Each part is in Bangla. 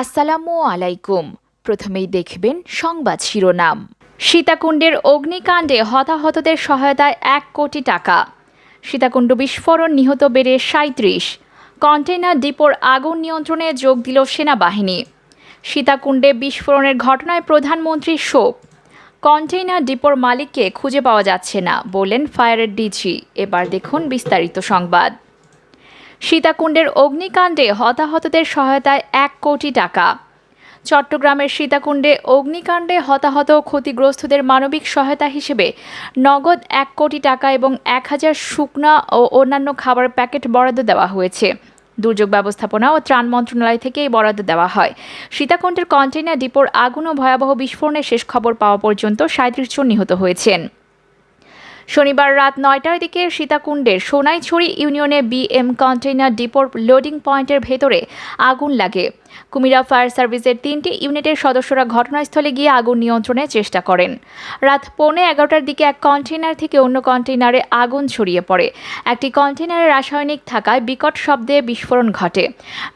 আসসালামু আলাইকুম। প্রথমেই দেখবেন সংবাদ শিরোনাম। সীতাকুণ্ডের অগ্নিকাণ্ডে হতাহতদের সহায়তায় এক কোটি টাকা। সীতাকুণ্ড বিস্ফোরণ নিহত বেড়ে সাঁত্রিশ কন্টেইনার ডিপোর আগুন নিয়ন্ত্রণে যোগ দিল সেনাবাহিনী। সীতাকুণ্ডে বিস্ফোরণের ঘটনায় প্রধানমন্ত্রীর শোক। কন্টেইনার ডিপোর মালিককে খুঁজে পাওয়া যাচ্ছে না, বললেন ফায়ারের ডিজি। এবার দেখুন বিস্তারিত সংবাদ। সীতাকুণ্ডের অগ্নিকাণ্ডে হতাহতদের সহায়তায় এক কোটি টাকা। চট্টগ্রামের সীতাকুণ্ডে অগ্নিকাণ্ডে হতাহত ক্ষতিগ্রস্তদের মানবিক সহায়তা হিসেবে নগদ এক কোটি টাকা এবং এক হাজার শুকনা ও অন্যান্য খাবার প্যাকেট বরাদ্দ দেওয়া হয়েছে। দুর্যোগ ব্যবস্থাপনা ও ত্রাণ মন্ত্রণালয় থেকে এই বরাদ্দ দেওয়া হয়। সীতাকুণ্ডের কন্টেইনার ডিপোর আগুন ও ভয়াবহ বিস্ফোরণের শেষ খবর পাওয়া পর্যন্ত সাঁত্রিশ জন নিহত হয়েছেন। শনিবার রাত নয়টার দিকে সীতাকুণ্ডের সোনাইছড়ি ইউনিয়নে বিএম কন্টেইনার ডিপোর লোডিং পয়েন্টের ভেতরে আগুন লাগে। কুমিরা ফায়ার সার্ভিসের তিনটি ইউনিটের সদস্যরা ঘটনাস্থলে গিয়ে আগুন নিয়ন্ত্রণের চেষ্টা করেন। রাত পৌনে এগারোটার দিকে এক কন্টেইনার থেকে অন্য কন্টেইনারে আগুন ছড়িয়ে পড়ে। একটি কন্টেইনারে রাসায়নিক থাকায় বিকট শব্দে বিস্ফোরণ ঘটে।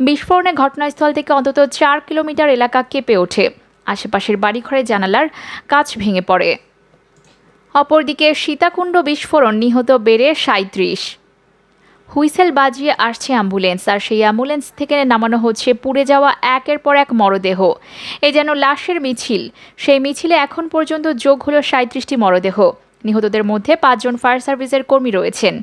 বিস্ফোরণে ঘটনাস্থল থেকে অন্তত চার কিলোমিটার এলাকা কেঁপে ওঠে। আশেপাশের বাড়িঘরে জানালার কাঁচ ভেঙে পড়ে। অপরদিকে সীতাকুণ্ড বিস্ফোরণ নিহত বেড়ে সাঁত্রিশ হুইসেল বাজিয়ে আসছে অ্যাম্বুলেন্স, আর সেই অ্যাম্বুলেন্স থেকে নামানো হচ্ছে পুড়ে যাওয়া একের পর এক মরদেহ। এ যেন লাশের মিছিল। সেই মিছিলে এখন পর্যন্ত যোগ হলো সাঁত্রিশটি মরদেহ। নিহতদের মধ্যে পাঁচজন ফায়ার সার্ভিসের কর্মী রয়েছেন।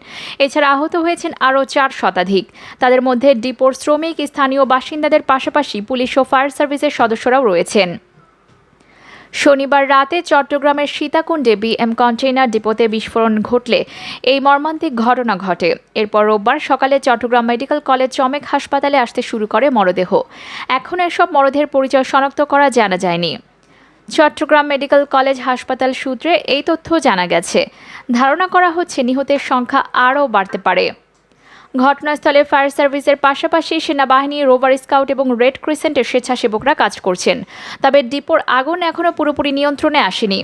এছাড়া আহত হয়েছেন আরও চার শতাধিক। তাদের মধ্যে ডিপোর শ্রমিক, স্থানীয় বাসিন্দাদের পাশাপাশি পুলিশ ও ফায়ার সার্ভিসের সদস্যরাও রয়েছেন। শনিবার রাতে চট্টগ্রামের সীতাকুণ্ডে বিএম কন্টেইনার ডিপোতে বিস্ফোরণ ঘটলে এই মর্মান্তিক ঘটনা ঘটে। এরপর রোববার সকালে চট্টগ্রাম মেডিকেল কলেজ চমেক হাসপাতালে আসতে শুরু করে মরদেহ। এখন এসব মরদেহের পরিচয় শনাক্ত করা জানা যায়নি। চট্টগ্রাম মেডিকেল কলেজ হাসপাতাল সূত্রে এই তথ্য জানা গেছে। ধারণা করা হচ্ছে নিহতের সংখ্যা আরও বাড়তে পারে। ঘটনাস্থলে ফায়ার সার্ভিসের পাশাপাশি সেনাবাহিনী, রোভার স্কাউট এবং রেড ক্রিসেন্টের স্বেচ্ছাসেবকরা কাজ করছেন। তবে ডিপোর আগুন এখনও পুরোপুরি নিয়ন্ত্রণে আসেনি।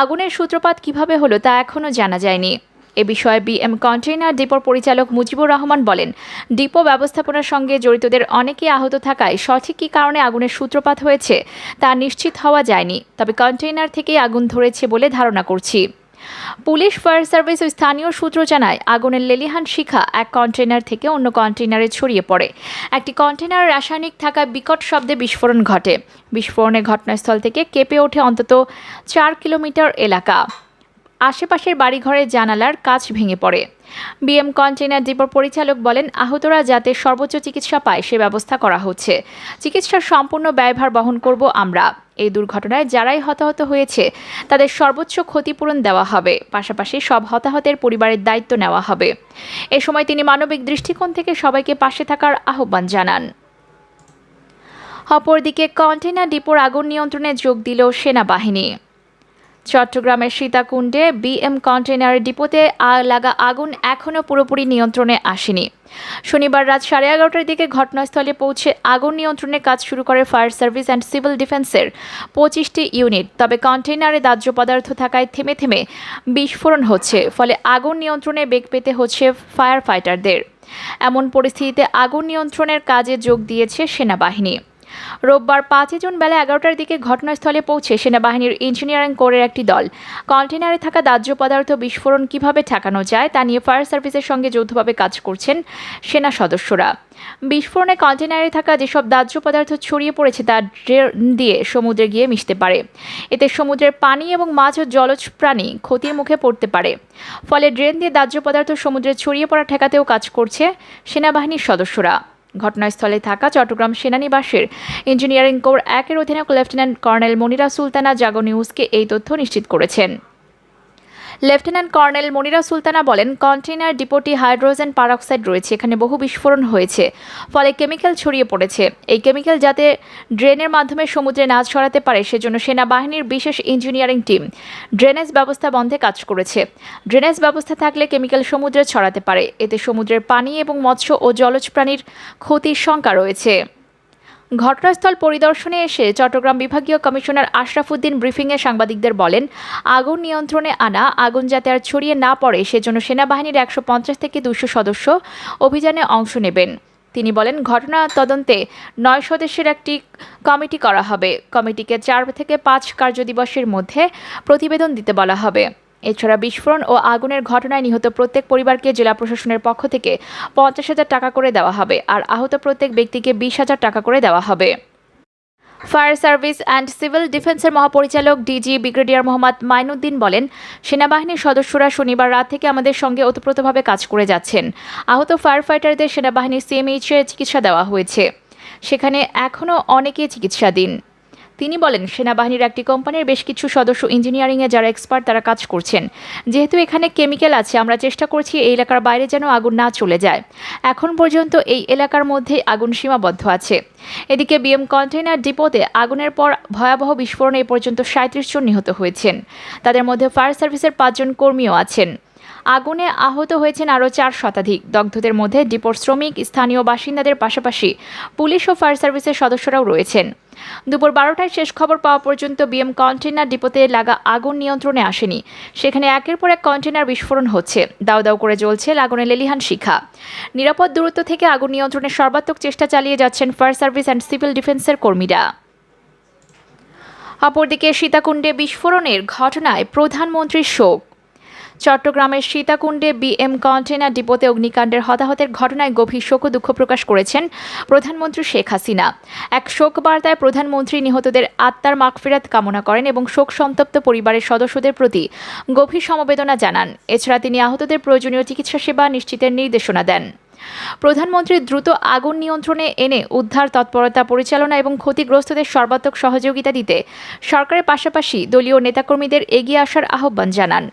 আগুনের সূত্রপাত কীভাবে হলো তা এখনও জানা যায়নি। এ বিষয়ে বিএম কন্টেইনার ডিপোর পরিচালক মুজিবুর রহমান বলেন, ডিপো ব্যবস্থাপনার সঙ্গে জড়িতদের অনেকে আহত থাকায় সঠিক কী কারণে আগুনের সূত্রপাত হয়েছে তা নিশ্চিত হওয়া যায়নি। তবে কন্টেইনার থেকেই আগুন ধরেছে বলে ধারণা করছি। পুলিশ, ফায়ার সার্ভিস ও স্থানীয় সূত্র জানায়, আগুনের লেলিহান শিখা এক কন্টেনার থেকে অন্য কন্টেনারে ছড়িয়ে পড়ে। একটি কন্টেনার রাসায়নিক থাকায় বিকট শব্দে বিস্ফোরণ ঘটে। বিস্ফোরণের ঘটনাস্থল থেকে কেঁপে ওঠে অন্তত চার কিলোমিটার এলাকা। আশেপাশের বাড়িঘরের জানালার কাজ ভেঙে পড়ে। বিএম কন্টেইনার ডিপোর পরিচালক বলেন, আহতরা যাতে সর্বোচ্চ চিকিৎসা পায় সে ব্যবস্থা করা হচ্ছে। চিকিৎসার সম্পূর্ণ ব্যয়ভার বহন করব আমরা। এই দুর্ঘটনায় যারাই হতাহত হয়েছে, তাদের সর্বোচ্চ ক্ষতিপূরণ দেওয়া হবে। পাশাপাশি সব হতাহতের পরিবারের দায়িত্ব নেওয়া হবে। এ সময় তিনি মানবিক দৃষ্টিকোণ থেকে সবাইকে পাশে থাকার আহ্বান জানান। অপরদিকে কন্টেইনার ডিপোর আগুন নিয়ন্ত্রণে যোগ দিল সেনাবাহিনী। চট্টগ্রামের সীতাকুণ্ডে বিএম কন্টেইনার ডিপোতে লাগা আগুন এখনও পুরোপুরি নিয়ন্ত্রণে আসেনি। শনিবার রাত সাড়ে এগারোটার দিকে ঘটনাস্থলে পৌঁছে আগুন নিয়ন্ত্রণের কাজ শুরু করে ফায়ার সার্ভিস অ্যান্ড সিভিল ডিফেন্সের পঁচিশটি ইউনিট। তবে কন্টেইনারে দাহ্য পদার্থ থাকায় থেমে থেমে বিস্ফোরণ হচ্ছে, ফলে আগুন নিয়ন্ত্রণে বেগ পেতে হচ্ছে ফায়ার ফাইটারদের এমন পরিস্থিতিতে আগুন নিয়ন্ত্রণের কাজে যোগ দিয়েছে সেনাবাহিনী। রোববার পাঁচই জুন বেলা এগারোটার দিকে ঘটনাস্থলে পৌঁছে সেনাবাহিনীর ইঞ্জিনিয়ারিং কোরের একটি দল। কন্টেনারে থাকা দাহ্য পদার্থ বিস্ফোরণ কীভাবে ঠেকানো যায় তা নিয়ে ফায়ার সার্ভিসের সঙ্গে যৌথভাবে কাজ করছেন সেনা সদস্যরা। বিস্ফোরণে কন্টেনারে থাকা যেসব দাহ্য পদার্থ ছড়িয়ে পড়েছে তা ড্রেন দিয়ে সমুদ্রে গিয়ে মিশতে পারে। এতে সমুদ্রের পানি এবং মাছ ও জলজ প্রাণী ক্ষতির মুখে পড়তে পারে। ফলে ড্রেন দিয়ে দাহ্য পদার্থ সমুদ্রে ছড়িয়ে পড়া ঠেকাতেও কাজ করছে সেনাবাহিনীর সদস্যরা। ঘটনাস্থলে থাকা চট্টগ্রাম সেনানিবাসের ইঞ্জিনিয়ারিং কোর একের অধিনায়ক লেফটেন্যান্ট কর্নেল মনিরা সুলতানা জাগো নিউজকে এই তথ্য নিশ্চিত করেছেন। লেফটেন্যান্ট কর্নেল মনিরা সুলতানা বলেন, কন্টেইনার ডিপোটি হাইড্রোজেন পারঅক্সাইড রয়েছে, এখানে বহু বিস্ফোরণ হয়েছে, ফলে কেমিক্যাল ছড়িয়ে পড়েছে। এই কেমিক্যাল যাতে ড্রেনের মাধ্যমে সমুদ্রে না ছড়াতে পারে, সেজন্য সেনাবাহিনীর বিশেষ ইঞ্জিনিয়ারিং টিম ড্রেনেজ ব্যবস্থা বন্ধে কাজ করেছে। ড্রেনেজ ব্যবস্থা থাকলে কেমিক্যাল সমুদ্রে ছড়াতে পারে। এতে সমুদ্রের পানি এবং মৎস্য ও জলজ প্রাণীর ক্ষতির শঙ্কা রয়েছে। ঘটনাস্থল পরিদর্শনে এসে চট্টগ্রাম বিভাগীয় কমিশনার আশরাফুদ্দিন ব্রিফিংয়ে সাংবাদিকদের বলেন, আগুন নিয়ন্ত্রণে আনা, আগুন যাতে আর ছড়িয়ে না পড়ে, সেজন্য সেনাবাহিনীর একশো পঞ্চাশ থেকে দুশো সদস্য অভিযানে অংশ নেবেন। তিনি বলেন, ঘটনা তদন্তে নয় সদস্যের একটি কমিটি করা হবে। কমিটিকে চার থেকে পাঁচ কার্যদিবসের মধ্যে প্রতিবেদন দিতে বলা হবে। এছাড়া বিস্ফোরণ ও আগুনের ঘটনায় নিহত প্রত্যেক পরিবারকে জেলা প্রশাসনের পক্ষ থেকে পঞ্চাশ হাজার টাকা করে দেওয়া হবে আর আহত প্রত্যেক ব্যক্তিকে বিশ হাজার টাকা করে দেওয়া হবে। ফায়ার সার্ভিস অ্যান্ড সিভিল ডিফেন্সের মহাপরিচালক ডিজি ব্রিগেডিয়ার মোহাম্মদ মাইনুদ্দিন বলেন, সেনাবাহিনীর সদস্যরা শনিবার রাত থেকে আমাদের সঙ্গে ওতপ্রোতভাবে কাজ করে যাচ্ছেন। আহত ফায়ার ফাইটারদের সেনাবাহিনীর সিএমএইচে চিকিৎসা দেওয়া হয়েছে। সেখানে এখনও অনেকে চিকিৎসাধীন। তিনি বলেন, সেনাবাহিনীর একটি কোম্পানির বেশ কিছু সদস্য ইঞ্জিনিয়ারিংয়ে যারা এক্সপার্ট তারা কাজ করছেন। যেহেতু এখানে কেমিক্যাল আছে, আমরা চেষ্টা করছি এই এলাকার বাইরে যেন আগুন না চলে যায়। এখন পর্যন্ত এই এলাকার মধ্যে আগুন সীমাবদ্ধ আছে। এদিকে বিএম কন্টেইনার ডিপোতে আগুনের পর ভয়াবহ বিস্ফোরণে এ পর্যন্ত সাঁত্রিশ জন নিহত হয়েছেন। তাদের মধ্যে ফায়ার সার্ভিসের পাঁচজন কর্মীও আছেন। আগুনে আহত হয়েছেন আরও চার শতাধিক। দগ্ধদের মধ্যে ডিপোর শ্রমিক, স্থানীয় বাসিন্দাদের পাশাপাশি পুলিশ ও ফায়ার সার্ভিসের সদস্যরাও রয়েছেন। দুপুর বারোটায় শেষ খবর পাওয়া পর্যন্ত বিএম কন্টেনার ডিপোতে লাগা আগুন নিয়ন্ত্রণে আসেনি। সেখানে একের পর এক কন্টেনার বিস্ফোরণ হচ্ছে। দাউ দাউ করে জ্বলছে আগুনের লেলিহান শিখা। নিরাপদ দূরত্ব থেকে আগুন নিয়ন্ত্রণের সর্বাত্মক চেষ্টা চালিয়ে যাচ্ছেন ফায়ার সার্ভিস অ্যান্ড সিভিল ডিফেন্সের কর্মীরা। অপরদিকে সীতাকুণ্ডে বিস্ফোরণের ঘটনায় প্রধানমন্ত্রীর শোক। চট্টগ্রামের সীতাকুণ্ডে বিএম কন্টেনার ডিপোতে অগ্নিকাণ্ডের হতাহতের ঘটনায় গভীর শোক ও দুঃখ প্রকাশ করেছেন প্রধানমন্ত্রী শেখ হাসিনা। এক শোক বার্তায় প্রধানমন্ত্রী নিহতদের আত্মার মাগফিরাত কামনা করেন এবং শোক সন্তপ্ত পরিবারের সদস্যদের প্রতি গভীর সমবেদনা জানান। এছাড়া তিনি আহতদের প্রয়োজনীয় চিকিৎসা সেবা নিশ্চিতের নির্দেশনা দেন। প্রধানমন্ত্রী দ্রুত আগুন নিয়ন্ত্রণে এনে উদ্ধার, তৎপরতা পরিচালনা এবং ক্ষতিগ্রস্তদের সর্বাত্মক সহযোগিতা দিতে সরকারের পাশাপাশি দলীয় নেতাকর্মীদের এগিয়ে আসার আহ্বান জানান।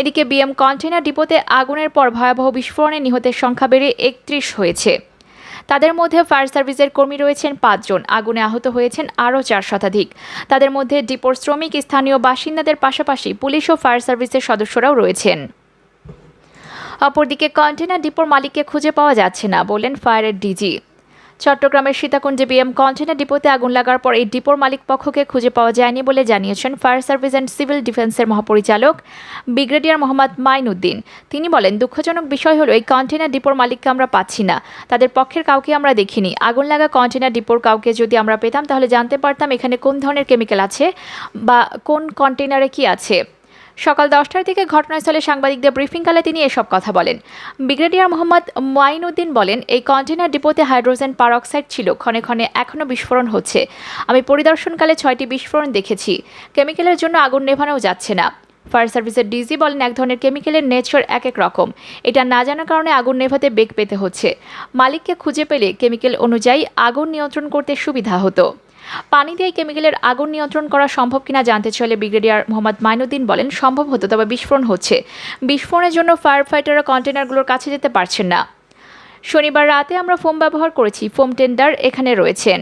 এদিকে বিএম কন্টেনার ডিপোতে আগুনের পর ভয়াবহ বিস্ফোরণে নিহতের সংখ্যা বেড়ে একত্রিশ হয়েছে। তাদের মধ্যে ফায়ার সার্ভিসের কর্মী রয়েছেন পাঁচজন। আগুনে আহত হয়েছেন আরও চার শতাধিক। তাদের মধ্যে ডিপোর শ্রমিক, স্থানীয় বাসিন্দাদের পাশাপাশি পুলিশ ও ফায়ার সার্ভিসের সদস্যরাও রয়েছেন। অপরদিকে কন্টেনার ডিপোর মালিককে খুঁজে পাওয়া যাচ্ছে না, বললেন ফায়ারের ডিজি। চট্টগ্রামের সীতাকুণ্ডে বিএম কন্টেনার ডিপোতে আগুন লাগার পর এই ডিপোর মালিক পক্ষকে খুঁজে পাওয়া যায়নি বলে জানিয়েছেন ফায়ার সার্ভিস অ্যান্ড সিভিল ডিফেন্সের মহাপরিচালক ব্রিগেডিয়ার মোহাম্মদ মাইনুদ্দিন। তিনি বলেন, দুঃখজনক বিষয় হলো এই কন্টেনার ডিপোর মালিককে আমরা পাচ্ছি না। তাদের পক্ষের কাউকে আমরা দেখিনি। আগুন লাগা কন্টেনার ডিপোর কাউকে যদি আমরা পেতাম, তাহলে জানতে পারতাম এখানে কোন ধরনের কেমিক্যাল আছে বা কোন কন্টেনারে কি আছে। সকাল দশটার দিকে ঘটনাস্থলে সাংবাদিকদের ব্রিফিংকালে তিনি এসব কথা বলেন। ব্রিগেডিয়ার মোহাম্মদ মাইনুদ্দিন বলেন, এই কন্টেনার ডিপোতে হাইড্রোজেন পারঅক্সাইড ছিল, ক্ষণে ক্ষণে এখনও বিস্ফোরণ হচ্ছে। আমি পরিদর্শনকালে ছয়টি বিস্ফোরণ দেখেছি। কেমিক্যালের জন্য আগুন নেভানোও যাচ্ছে না। ফায়ার সার্ভিসের ডিজি বলেন, এক ধরনের কেমিক্যালের নেচার এক এক রকম। এটা না জানার কারণে আগুন নেভাতে বেগ পেতে হচ্ছে। মালিককে খুঁজে পেলে কেমিক্যাল অনুযায়ী আগুন নিয়ন্ত্রণ করতে সুবিধা হতো। পানি দিয়ে কেমিক্যালের আগুন নিয়ন্ত্রণ করা সম্ভব কিনা জানতে চাইলে ব্রিগেডিয়ার মোহাম্মদ মাইনুদ্দিন বলেন, সম্ভব হতো তবে বিস্ফোরণ হচ্ছে। বিস্ফোরণের জন্য ফায়ার ফাইটাররা কন্টেনারগুলোর কাছে যেতে পারছেন না। শনিবার রাতে আমরা ফোম ব্যবহার করেছি, ফোম টেন্ডার এখানে রয়েছেন।